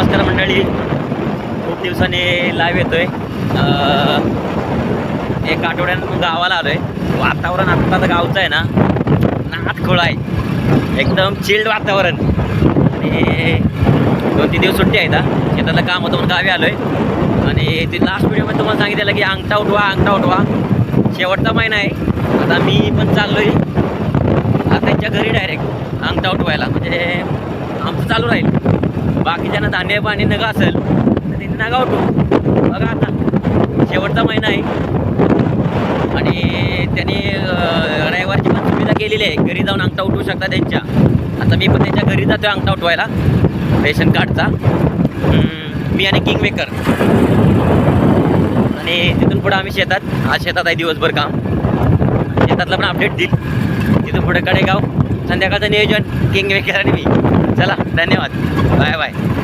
नमस्कार मंडळी. खूप दिवसांनी लाईव्ह येतोय. आहे एक आठवड्यानं गावाला आलो आहे वातावरण आत्ता तर गावचं आहे ना. नात आहे. एकदम चिल्ड वातावरण. आणि दोन तीन दिवस सुट्टी आहे ना शेतातलं काम होतं म्हणून गावी आहे आणि ते लास्ट व्हिडिओमध्ये तुम्हाला सांगितलेलं की अंगठा उठवा अंगठा उठवा. शेवटचा महिना आहे. आता मी पण चाललो आता त्यांच्या घरी डायरेक्ट अंगठा उठवायला. म्हणजे आमचं चालू राहील. बाकीच्यांना धान्य पाणी नगा असेल तर त्यांनी नगा उठू. बघा आता शेवटचा महिना आहे. आणि त्यांनी रविवारची पण सुविधा केलेली आहे. घरी जाऊन अंगठा उठवू शकता त्यांच्या. आता मी पण त्यांच्या घरी जातो अंगठा उठवायला रेशन कार्डचा. मी आणि किंग मेकर आणि तिथून पुढे आम्ही शेतात आज शेतात आहे दिवसभर काम. शेतातला पण अपडेट देईल. तिथून पुढे कडेगाव संध्याकाळचं नियोजन किंग मेकर आणि मी. चला धन्यवाद. Bye bye.